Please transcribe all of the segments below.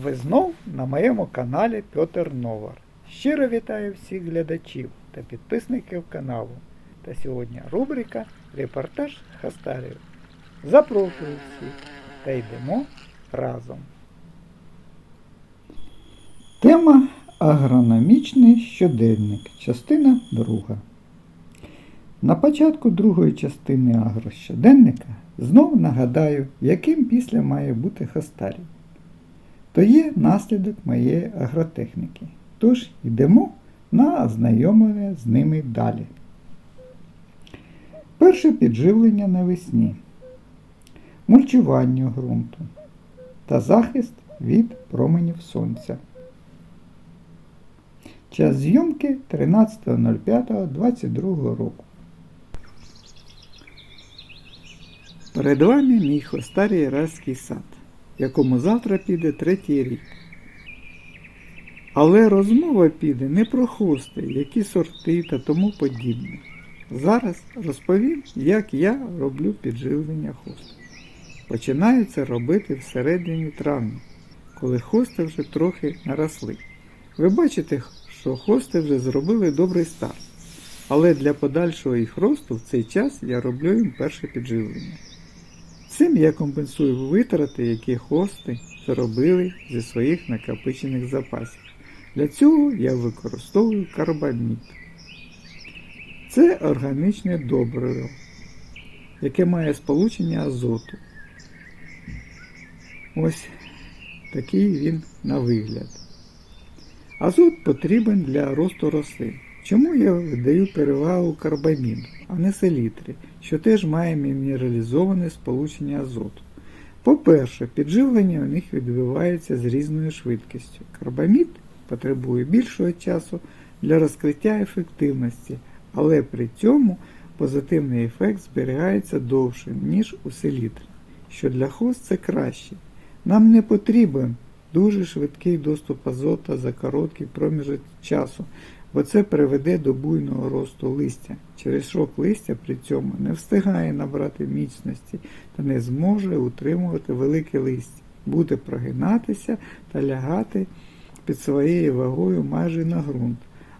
Ви знов на моєму каналі Петр Новар. Щиро вітаю всіх глядачів та підписників каналу. Та сьогодні рубрика Репортаж Хастарів. Запрошую всіх та йдемо разом. Тема Агрономічний щоденник. Частина друга. На початку другої частини агрощоденника знов нагадаю, яким після має бути Хастарій. То є наслідок моєї агротехніки. Тож йдемо на ознайомлення з ними далі. Перше підживлення навесні, мульчування ґрунту та захист від променів сонця. Час зйомки 13.05.22 року. Перед вами мій хвостарій райський сад, якому завтра піде третій рік. Але розмова піде не про хости, які сорти та тому подібне. Зараз розповім, як я роблю підживлення хост. Починаю це робити всередині травня, коли хости вже трохи наросли. Ви бачите, що хости вже зробили добрий старт. Але для подальшого їх росту в цей час я роблю їм перше підживлення. Цим я компенсую витрати, які хости зробили зі своїх накопичених запасів. Для цього я використовую карбамід. Це органічне добриво, яке має сполучення азоту. Ось такий він на вигляд. Азот потрібен для росту рослин. Чому я видаю перевагу карбаміду, а не селітрі, що теж має мінералізоване сполучення азоту? По-перше, підживлення у них відбувається з різною швидкістю. Карбамід потребує більшого часу для розкриття ефективності, але при цьому позитивний ефект зберігається довше, ніж у селітрі, що для хост це краще. Нам не потрібен дуже швидкий доступ азота за короткий проміжок часу, бо це приведе до буйного росту листя. Через шок листя при цьому не встигає набрати міцності та не зможе утримувати велике листя, буде прогинатися та лягати під своєю вагою майже на ґрунт,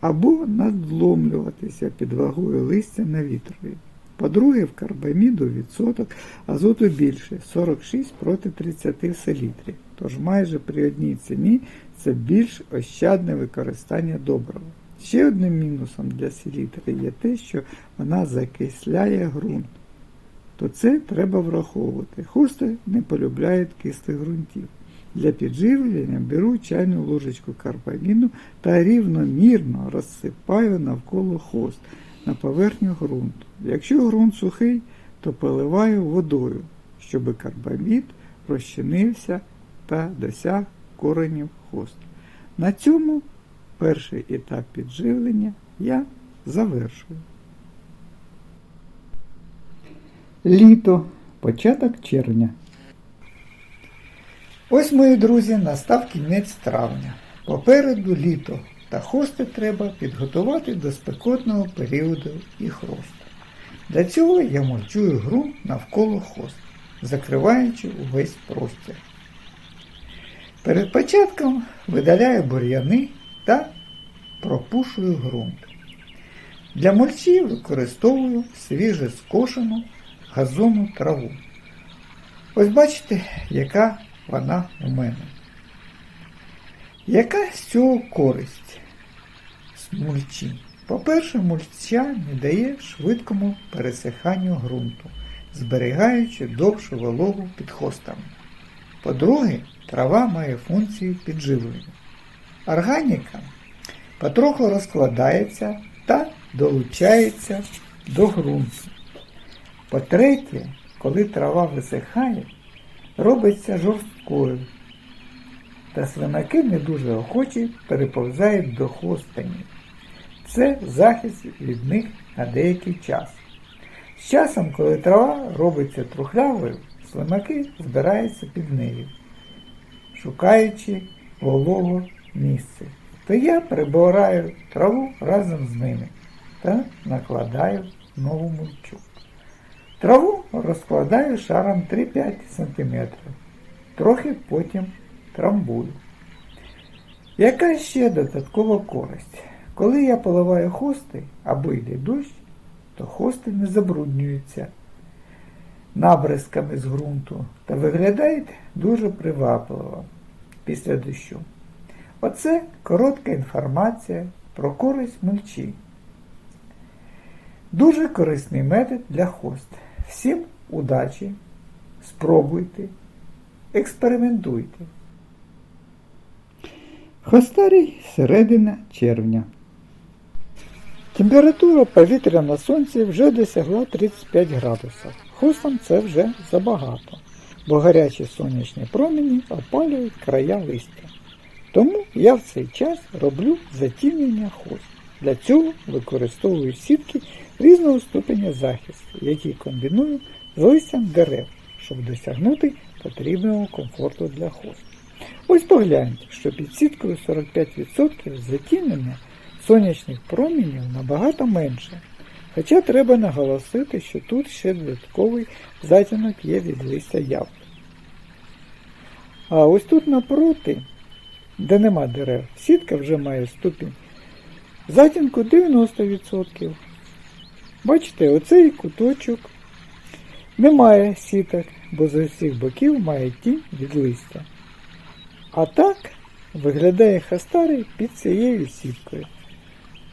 або надломлюватися під вагою листя на вітрові. По-друге, в карбаміду відсоток азоту більше 46 проти 30 в селітрі, тож майже при одній ціні це більш ощадне використання добрива. Ще одним мінусом для селітри є те, що вона закисляє ґрунт. То це треба враховувати. Хости не полюбляють кислих ґрунтів. Для підживлення беру чайну ложечку карбаміну та рівномірно розсипаю навколо хост на поверхню ґрунту. Якщо ґрунт сухий, то поливаю водою, щоб карбамід розчинився та досяг коренів хост. На цьому перший етап підживлення я завершую. Літо, початок червня. Ось, мої друзі, настав кінець травня. Попереду літо, та хости треба підготувати до спекотного періоду їх росту. Для цього я мульчую ґрунт навколо хост, закриваючи увесь простір. Перед початком видаляю бур'яни та пропушую ґрунт. Для мульчі використовую свіже скошену газонну траву. Ось бачите, яка вона у мене. Яка з цього користь з мульчі? По-перше, мульча не дає швидкому пересиханню ґрунту, зберігаючи довшу вологу під хостами. По-друге, трава має функцію підживлення. Органіка потроху розкладається та долучається до ґрунту. По-третє, коли трава висихає, робиться жорсткою, та свинаки не дуже охочі переповзають до хостанів. Це захист від них на деякий час. З часом, коли трава робиться трухлявою, слимаки збираються під нею, шукаючи вологого місце. То я прибираю траву разом з ними та накладаю нову мульчу. Траву розкладаю шаром 3-5 см, трохи потім трамбую. Яка ще додаткова користь? Коли я поливаю хости або йде дощ, то хости не забруднюються набризками з ґрунту та виглядають дуже привабливо після дощу. Оце коротка інформація про користь мульчі. Дуже корисний метод для хост. Всім удачі! Спробуйте, експериментуйте. Хостарій середина червня. Температура повітря на сонці вже досягла 35 градусів. Хостам це вже забагато, бо гарячі сонячні промені опалюють края листя. Тому я в цей час роблю затінення хост. Для цього використовую сітки різного ступеня захисту, які комбіную з листям дерев, щоб досягнути потрібного комфорту для хост. Ось погляньте, що під сіткою 45% затінення сонячних промінів набагато менше. Хоча треба наголосити, що тут ще додатковий затінок є від листя яблук. А ось тут напроти, де нема дерев, сітка вже має ступінь затінку 90%. Бачите, оцей куточок немає сіток, бо з усіх боків має тінь від листя. А так виглядає хастарий під цією сіткою.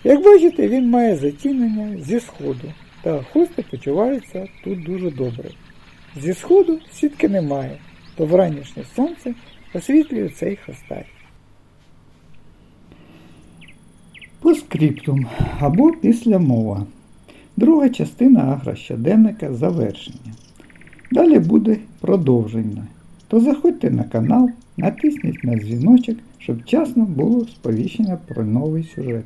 Як бачите, він має затінення зі сходу, та хости почуваються тут дуже добре. Зі сходу сітки немає, то вранішнє сонце освітлює цей хастарій. Поскриптум або післямова. Друга частина агрощоденника завершення. Далі буде продовження. То заходьте на канал, натисніть на дзвіночок, щоб вчасно було сповіщення про новий сюжет.